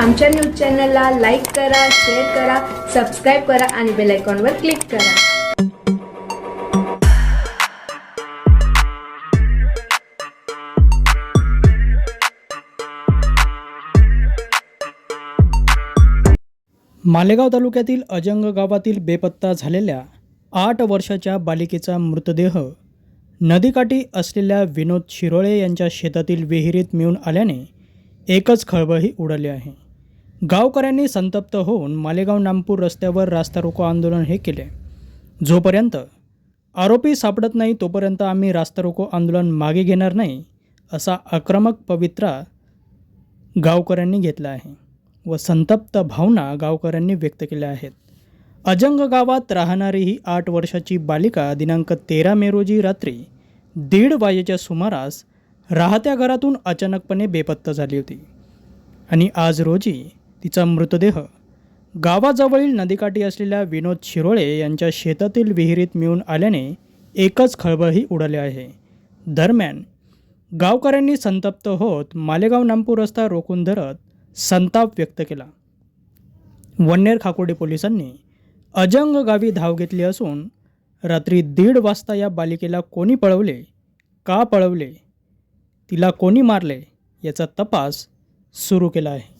आमच्या न्यूज चॅनलला लाईक करा शेअर करा सबस्क्राईब करा आणि बेल आयकॉनवर क्लिक करा. मालेगाव तालुक्यातील अजंग गावातील बेपत्ता झालेल्या आठ वर्षाच्या बालिकेचा मृतदेह नदीकाठी असलेल्या विनोद शिरोळे यांच्या शेतातील विहिरीत मिळून आल्याने एकच खळबळही उडाली आहे. गावकऱ्यांनी संतप्त होऊन मालेगाव नामपूर रस्त्यावर रास्ता रोको आंदोलन हे केले. जोपर्यंत आरोपी सापडत नाही तोपर्यंत आम्ही रास्ता रोको आंदोलन मागे घेणार नाही असा आक्रमक पवित्रा गावकऱ्यांनी घेतला आहे व संतप्त भावना गावकऱ्यांनी व्यक्त केल्या आहेत. अजंग गावात राहणारी ही आठ वर्षाची बालिका दिनांक तेरा मे रोजी रात्री दीड वाजेच्या सुमारास राहत्या घरातून अचानकपणे बेपत्ता झाली होती. आणि आज रोजी तिचा मृतदेह. गावाजवळील नदीकाठी असलेल्या विनोद शिरोळे यांच्या शेतातील विहिरीत मिळून आल्याने एकच खळबळही उडाली आहे. दरम्यान गावकऱ्यांनी संतप्त होत मालेगाव नामपूर रस्ता रोखून धरत संताप व्यक्त केला. वन्नेर खाकोडे पोलिसांनी अजंग गावी धाव घेतली असून रात्री दीड वाजता या बालिकेला कोणी पळवले का पळवले तिला कोणी मारले याचा तपास सुरू केला आहे.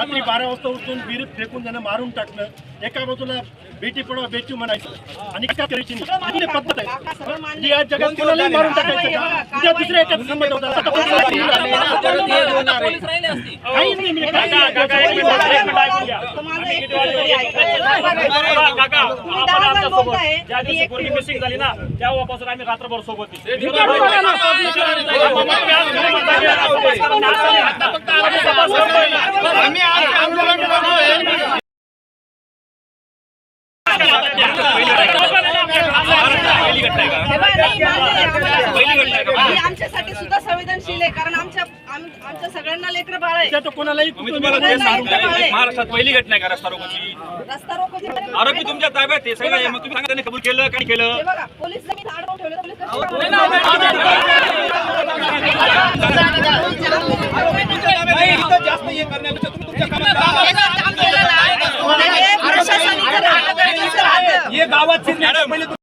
रात्री बारा वाजता उठून विहिरीत फेकून त्यांना मारून टाकलं. एका बाजूला बेटी पडवा बेटी म्हणायचं. आणि काय करायची नाही. ही पद्धत आहे. जी या जगात कोणालाही मारून टाकायचं का? उद्या दुसऱ्या एकाच संबंध होता. दिवशी मिसिंग झाली ना तेव्हापासून आम्ही रात्रभर सोबत आम्ही आज आंदोलन करतोय आमच्यासाठी सुद्धा संवेदनशील आहे कारण आमच्या आमच्या सगळ्यांना लेकर बाळ आहे कोणालाही तुम्हाला सांगू महाराष्ट्रात पहिली घटना आहे का रस्ता रोकोची रस्ता रोकोची आरोपी तुमच्या ताब्यात आहे सगळं मग तुम्ही सांगा त्यांनी कबूल केलं काय केलं हे बघा पोलीस काम केलं